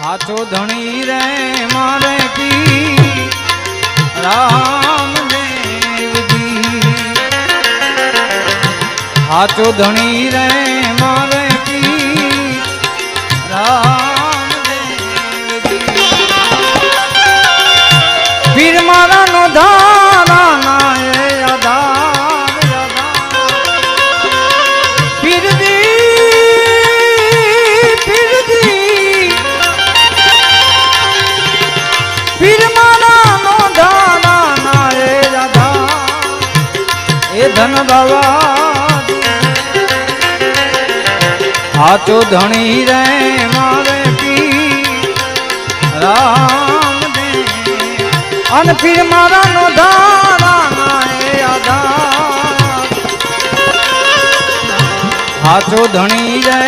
હાચો ધણી રે મારે પી રામ હાચો ધણી રે મારે પી રામ પીર મારા નો ધારા ધન બાબા હાથો ધણી રે, મારે પી રામ દે. અન પીર મારા નો ધારા ના એ આધાર. હાચો ધણી રે